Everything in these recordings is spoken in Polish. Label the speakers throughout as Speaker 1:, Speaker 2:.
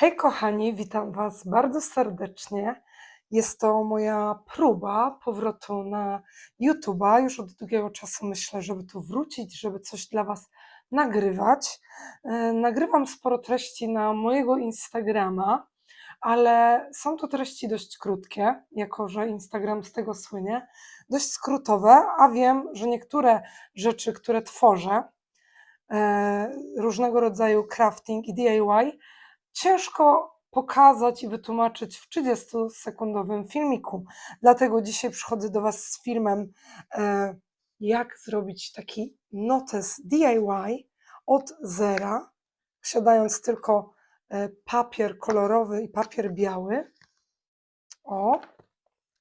Speaker 1: Hej kochani, witam Was bardzo serdecznie. Jest to moja próba powrotu na YouTube'a. Już od długiego czasu myślę, żeby tu wrócić, żeby coś dla Was nagrywać. E, Nagrywam sporo treści na mojego Instagrama, ale są to treści dość krótkie, jako że Instagram z tego słynie, dość skrótowe, a wiem, że niektóre rzeczy, które tworzę, e, różnego rodzaju crafting i DIY, ciężko pokazać i wytłumaczyć w 30-sekundowym filmiku. Dlatego dzisiaj przychodzę do Was z filmem, e, jak zrobić taki notes DIY od zera, posiadając tylko e, papier kolorowy i papier biały. O,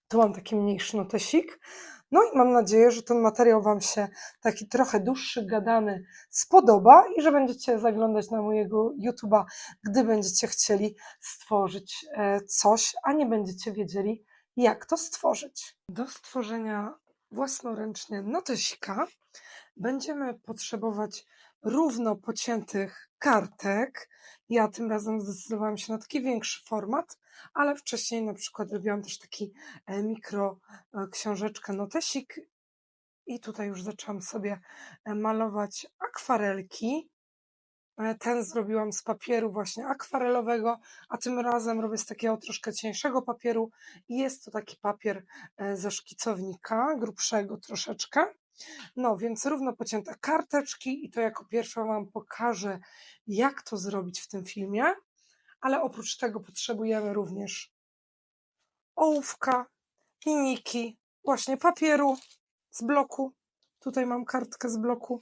Speaker 1: tu mam taki mniejszy notesik. No i mam nadzieję, że ten materiał Wam się taki trochę dłuższy, gadany spodoba i że będziecie zaglądać na mojego YouTube'a, gdy będziecie chcieli stworzyć e, coś, a nie będziecie wiedzieli, jak to stworzyć. Do stworzenia własnoręcznie notesika będziemy potrzebować równo pociętych kartek. Ja tym razem zdecydowałam się na taki większy format, ale wcześniej na przykład robiłam też taki e, mikro e, książeczkę notesik i tutaj już zaczęłam sobie e, malować akwarelki. Ten zrobiłam z papieru właśnie akwarelowego, a tym razem robię z takiego troszkę cieńszego papieru jest to taki papier ze szkicownika, grubszego troszeczkę. No, więc równo pocięte karteczki i to jako pierwsze Wam pokażę, jak to zrobić w tym filmie, ale oprócz tego potrzebujemy również ołówka, linijki, właśnie papieru z bloku. Tutaj mam kartkę z bloku,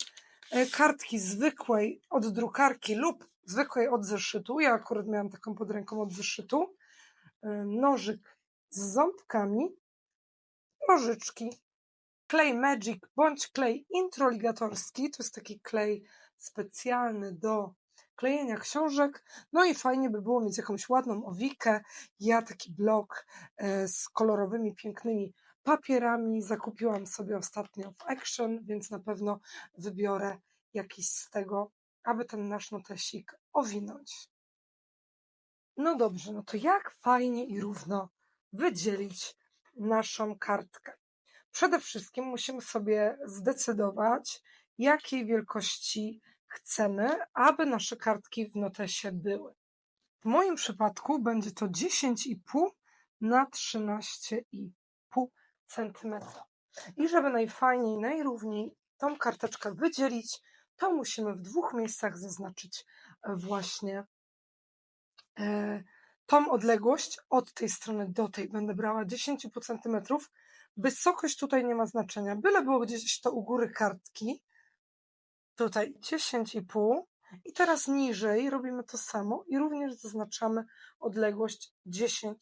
Speaker 1: e, kartki zwykłej od drukarki lub zwykłej od zeszytu. Ja akurat miałam taką pod ręką od zeszytu. E, Nożyk z ząbkami, nożyczki, klej Magic bądź klej introligatorski. To jest taki klej specjalny do klejenia książek. No i fajnie by było mieć jakąś ładną owikę. Ja taki blok e, z kolorowymi, pięknymi papierami zakupiłam sobie ostatnio w Action, więc na pewno wybiorę jakiś z tego, aby ten nasz notesik owinąć. No dobrze, no to jak fajnie i równo wydzielić naszą kartkę? Przede wszystkim musimy sobie zdecydować, jakiej wielkości chcemy, aby nasze kartki w notesie były. W moim przypadku będzie to 10,5 na 13,5 cm. I żeby najfajniej, najrówniej tą karteczkę wydzielić, to musimy w dwóch miejscach zaznaczyć właśnie e, tą odległość od tej strony do tej. Będę brała 10,5 cm. Wysokość tutaj nie ma znaczenia, byle było gdzieś to u góry kartki. Tutaj 10,5 i teraz niżej robimy to samo i również zaznaczamy odległość 10,5.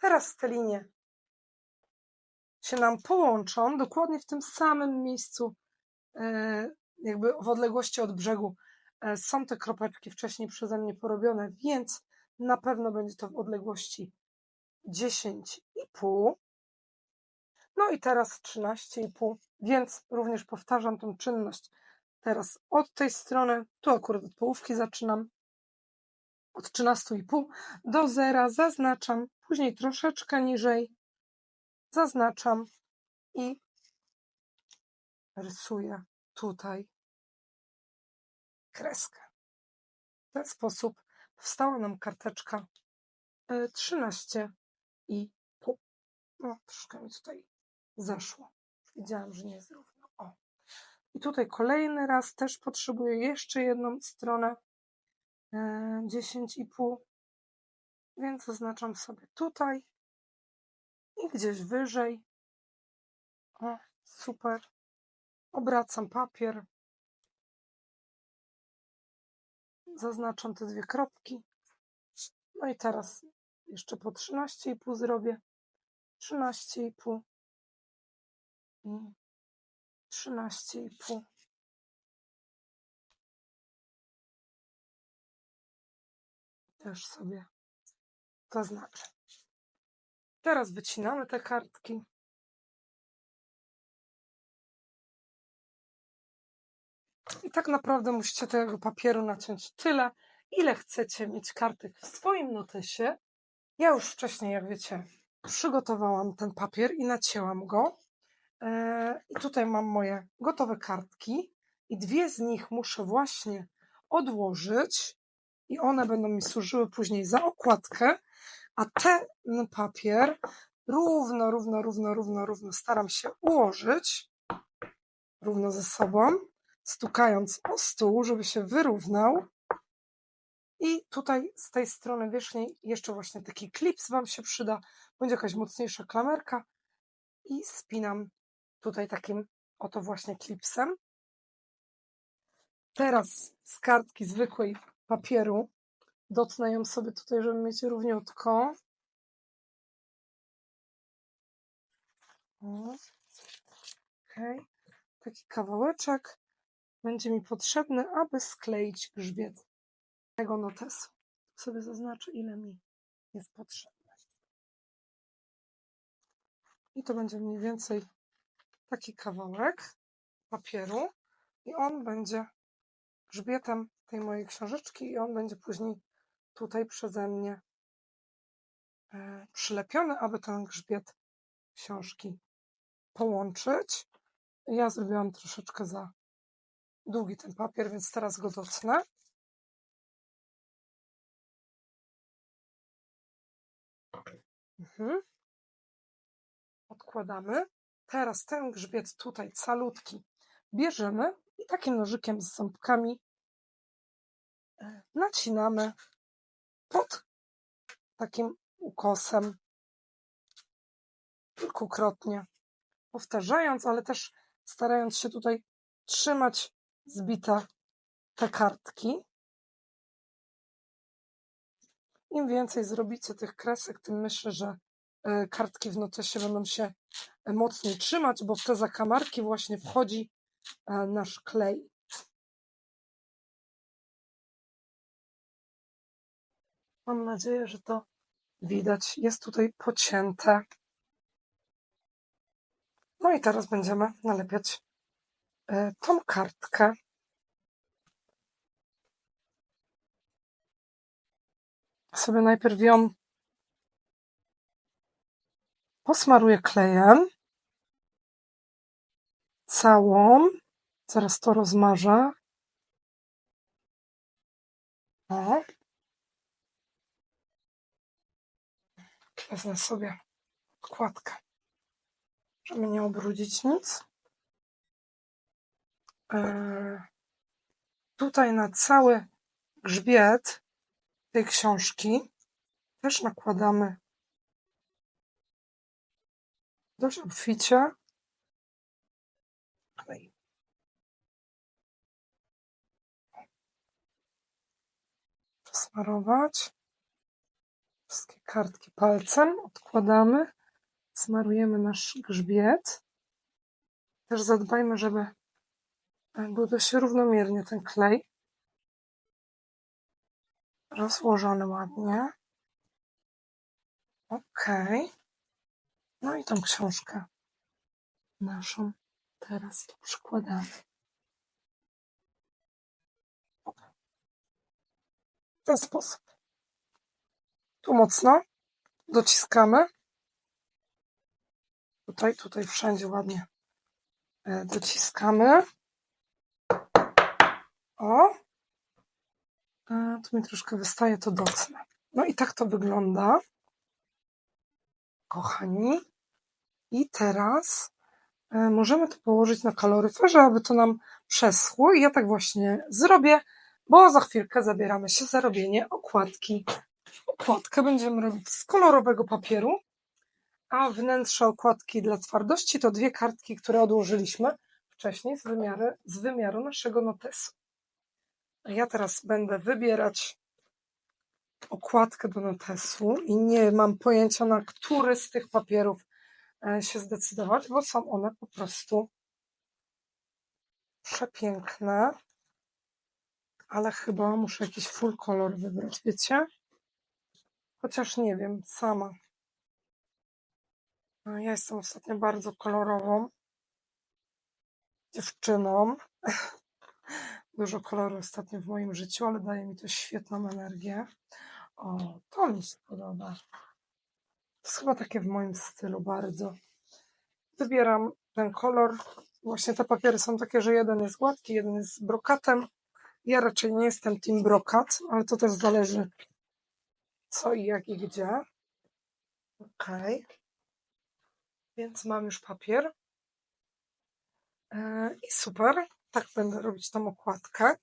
Speaker 1: Teraz te linie się nam połączą dokładnie w tym samym miejscu, e, jakby w odległości od brzegu. E, Są te kropeczki wcześniej przeze mnie porobione, więc na pewno będzie to w odległości 10,5. No i teraz 13,5, więc również powtarzam tą czynność. Teraz od tej strony, tu akurat od połówki zaczynam, od 13,5 do zera zaznaczam, później troszeczkę niżej zaznaczam i rysuję tutaj kreskę. W ten sposób powstała nam karteczka e, 13,5. No, troszkę mi tutaj zeszło. Widziałam, że nie jest równo. O. I tutaj kolejny raz też potrzebuję jeszcze jedną stronę e, 10,5. Więc zaznaczam sobie tutaj i gdzieś wyżej. O, super. Obracam papier. Zaznaczam te dwie kropki. No i teraz jeszcze po 13,5 zrobię. 13,5 i 13,5. Też sobie zaznaczę. Teraz wycinamy te kartki. I tak naprawdę musicie tego papieru naciąć tyle, ile chcecie mieć kartek w swoim notesie. Ja już wcześniej, jak wiecie, przygotowałam ten papier i nacięłam go. E, I tutaj mam moje gotowe kartki i dwie z nich muszę właśnie odłożyć i one będą mi służyły później za okładkę, a ten papier równo, równo, równo, równo, równo staram się ułożyć równo ze sobą, stukając o stół, żeby się wyrównał. I tutaj z tej strony wierzchniej jeszcze właśnie taki klips Wam się przyda, będzie jakaś mocniejsza klamerka i spinam tutaj takim oto właśnie klipsem. Teraz z kartki zwykłej papieru dotnę ją sobie tutaj, żeby mieć równiutko. O, Okay. Taki kawałeczek będzie mi potrzebny, aby skleić grzbiet tego notesu. Sobie zaznaczę, ile mi jest potrzebne. I to będzie mniej więcej taki kawałek papieru i on będzie grzbietem tej mojej książeczki i on będzie później tutaj przeze mnie e, przylepiony, aby ten grzbiet książki połączyć. Ja zrobiłam troszeczkę za długi ten papier, więc teraz go docnę. Mhm. Odkładamy. Teraz ten grzbiet tutaj calutki bierzemy i takim nożykiem z ząbkami e, nacinamy pod takim ukosem kilkukrotnie, powtarzając, ale też starając się tutaj trzymać zbite te kartki. Im więcej zrobicie tych kresek, tym myślę, że e, kartki w notesie będą się mocniej trzymać, bo w te zakamarki właśnie wchodzi e, nasz klej. Mam nadzieję, że to widać. Jest tutaj pocięte. No i teraz będziemy nalepiać e, tą kartkę. Sobie najpierw ją posmaruję klejem całą. Zaraz to rozmarzę. O. Wezmę sobie okładkę, żeby nie obrudzić nic. Eee, tutaj na cały grzbiet tej książki też nakładamy dość obficie. Smarować. Wszystkie kartki palcem odkładamy. Smarujemy nasz grzbiet. Też zadbajmy, żeby był dość równomiernie ten klej. Rozłożony ładnie. Ok. No i tą książkę naszą teraz tu przykładamy. W ten sposób. Tu mocno dociskamy. Tutaj, tutaj wszędzie ładnie e, dociskamy. O! A, tu mi troszkę wystaje, to docnę. No i tak to wygląda. Kochani. I teraz e, możemy to położyć na kaloryferze, aby to nam przeschło. I ja tak właśnie zrobię, bo za chwilkę zabieramy się za robienie okładki. Okładkę będziemy robić z kolorowego papieru, a wnętrze okładki dla twardości to dwie kartki, które odłożyliśmy wcześniej z, wymiary, z wymiaru naszego notesu. Ja teraz będę wybierać okładkę do notesu i nie mam pojęcia, na który z tych papierów e, się zdecydować, bo są one po prostu przepiękne. Ale chyba muszę jakiś full kolor wybrać, wiecie? Chociaż nie wiem, sama. Ja jestem ostatnio bardzo kolorową dziewczyną. Dużo koloru ostatnio w moim życiu, ale daje mi to świetną energię. O, to mi się podoba. To jest chyba takie w moim stylu bardzo. Wybieram ten kolor. Właśnie te papiery są takie, że jeden jest gładki, jeden jest z brokatem. Ja raczej nie jestem team brokat, ale to też zależy co i jak i gdzie. Ok. Więc mam już papier. E, I super. Tak będę robić tą okładkę.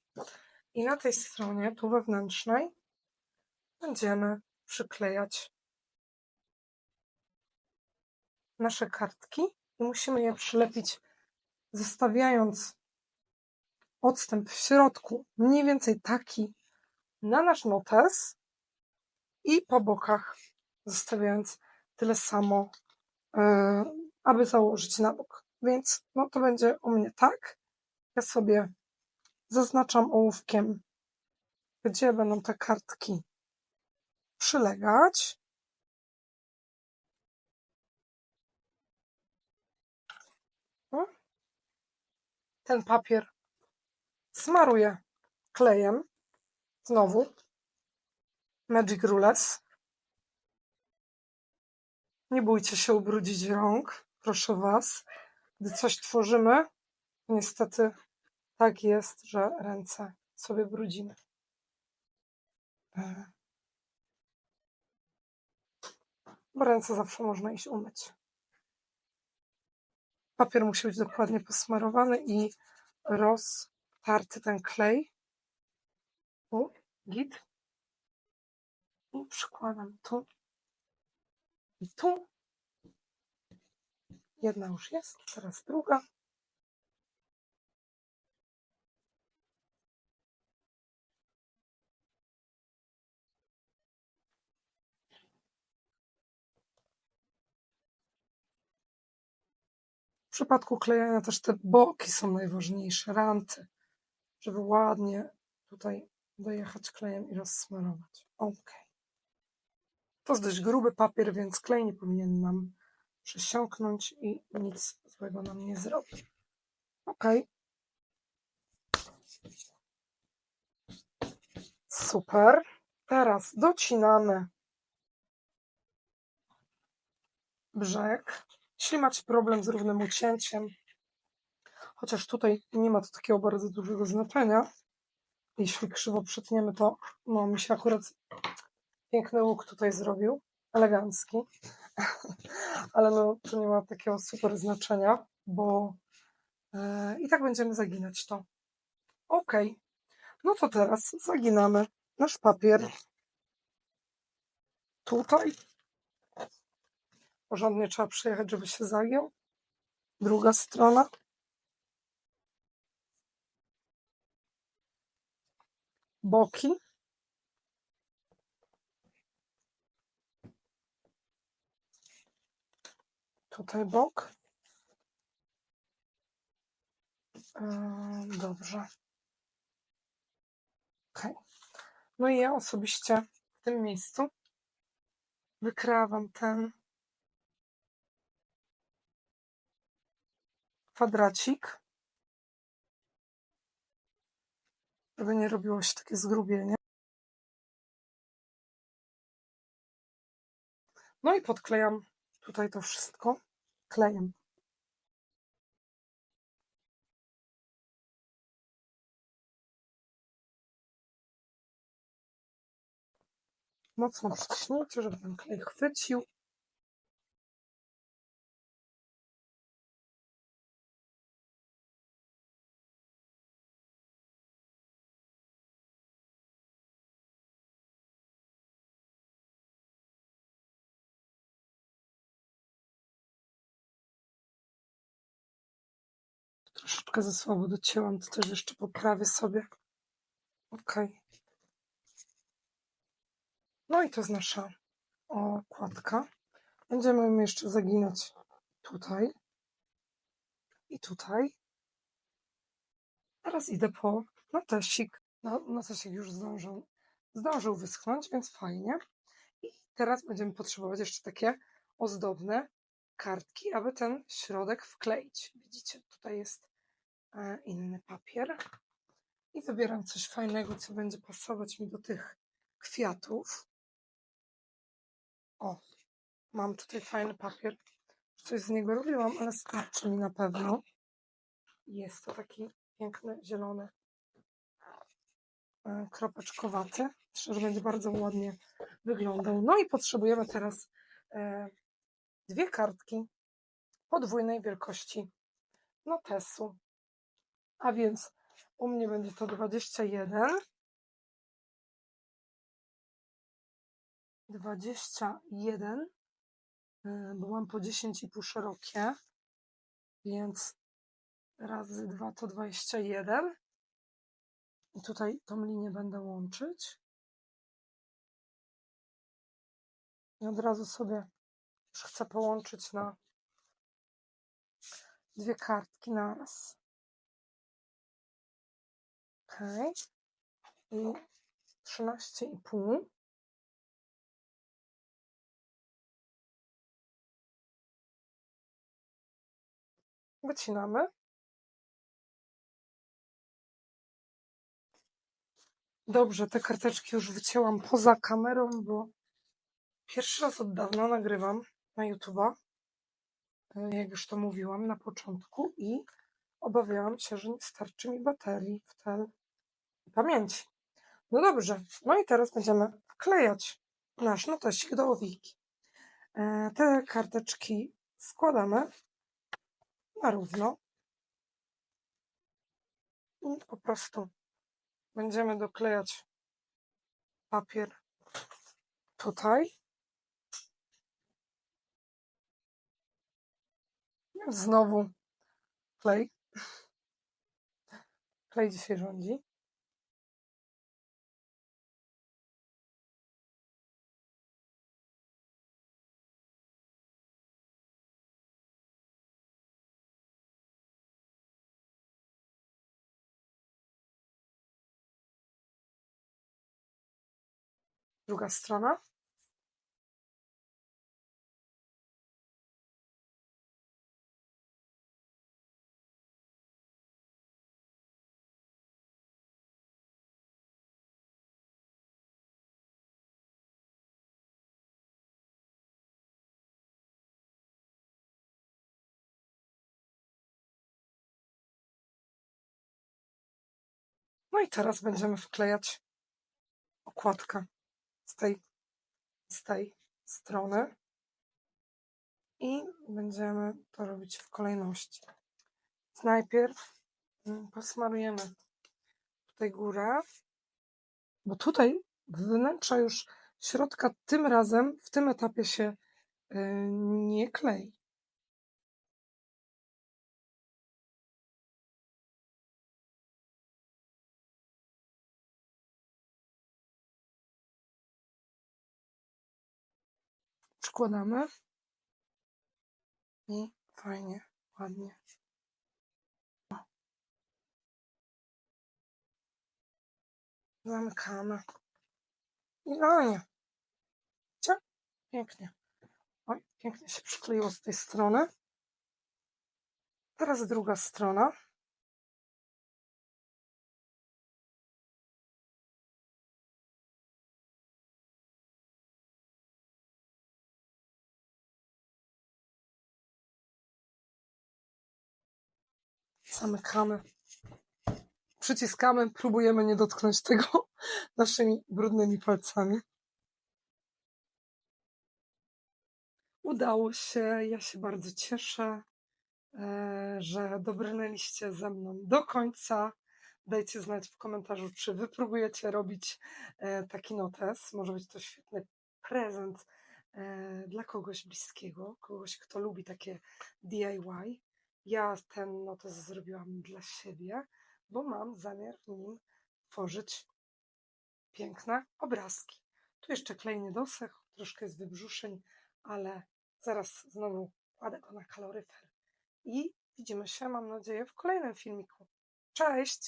Speaker 1: I na tej stronie, tu wewnętrznej, będziemy przyklejać nasze kartki i musimy je przylepić, zostawiając odstęp w środku, mniej więcej taki na nasz notes i po bokach zostawiając tyle samo, e, aby założyć na bok. Więc no to będzie u mnie tak. Ja sobie zaznaczam ołówkiem, gdzie będą te kartki przylegać. Ten papier smaruję klejem. Znowu. Magic Rules. Nie bójcie się ubrudzić rąk, proszę Was. Gdy coś tworzymy, niestety tak jest, że ręce sobie brudzimy. E. Bo ręce zawsze można iść umyć. Papier musi być dokładnie posmarowany i roztarty ten klej. U, git. I przykładam tu i tu. Jedna już jest, teraz druga. Przypadku klejenia też te boki są najważniejsze, ranty, żeby ładnie tutaj dojechać klejem i rozsmarować. Ok. To jest dość gruby papier, więc klej nie powinien nam przesiąknąć i nic złego nam nie zrobi. Ok. Super. Teraz docinamy brzeg. Jeśli macie problem z równym ucięciem, chociaż tutaj nie ma to takiego bardzo dużego znaczenia, jeśli krzywo przytniemy, to no, mi się akurat piękny łuk tutaj zrobił, elegancki, ale no, to nie ma takiego super znaczenia, bo e, i tak będziemy zaginać to. Ok, no to teraz zaginamy. Nasz papier. Tutaj. Porządnie trzeba przejechać, żeby się zagiął. Druga strona. Boki. Tutaj bok. Yy, Dobrze. Ok. No i ja osobiście w tym miejscu wykrawam ten kwadracik, żeby nie robiło się takie zgrubienie. No i podklejam tutaj to wszystko klejem. Mocno przyciśnijcie, żeby ten klej chwycił. Troszeczkę za słabo docięłam, to też jeszcze poprawię sobie. Ok. No i to jest nasza okładka. Będziemy ją jeszcze zaginać tutaj i tutaj. Teraz idę po notesik. No, notesik już zdążył, zdążył wyschnąć, więc fajnie. I teraz będziemy potrzebować jeszcze takie ozdobne kartki, aby ten środek wkleić. Widzicie, tutaj jest e, inny papier. I wybieram coś fajnego, co będzie pasować mi do tych kwiatów. O, mam tutaj fajny papier. Coś z niego robiłam, ale starczy mi na pewno. Jest to taki piękny, zielony, e, kropeczkowaty. Myślę, że będzie bardzo ładnie wyglądał. No i potrzebujemy teraz e, dwie kartki podwójnej wielkości notesu. A więc u mnie będzie to 21. 21, e, bo mam po 10,5 szerokie, więc razy 2 to 21. I tutaj tą linię będę łączyć. I od razu sobie chcę połączyć na dwie kartki naraz. Ok. I 13,5. Wycinamy. Dobrze, te karteczki już wycięłam poza kamerą, bo pierwszy raz od dawna nagrywam na YouTube'a, e, jak już to mówiłam na początku i obawiałam się, że nie starczy mi baterii w tel pamięci. No dobrze, no i teraz będziemy wklejać nasz notesik do owijki. E, Te karteczki składamy na równo i po prostu będziemy doklejać papier tutaj. Znowu klej. Klej dzisiaj rządzi. Druga strona. No i teraz będziemy wklejać okładkę z tej, z tej strony i będziemy to robić w kolejności. Najpierw mm, posmarujemy tutaj górę, bo tutaj wnętrza już środka tym razem w tym etapie się y, nie klei. Przykładamy i fajnie, ładnie. Zamykamy. Idealnie. Widzicie? Pięknie. Oj, pięknie się przykleiło z tej strony. Teraz druga strona. Zamykamy. Przyciskamy, próbujemy nie dotknąć tego naszymi brudnymi palcami. Udało się, ja się bardzo cieszę, e, że dobrnęliście ze mną do końca. Dajcie znać w komentarzu, czy wy próbujecie robić e, taki notes. Może być to świetny prezent e, dla kogoś bliskiego, kogoś, kto lubi takie DIY. Ja ten notes zrobiłam dla siebie, bo mam zamiar w nim tworzyć piękne obrazki. Tu jeszcze klej nie troszkę jest wybrzuszeń, ale zaraz znowu kładę go na kaloryfer. I widzimy się, mam nadzieję, w kolejnym filmiku. Cześć!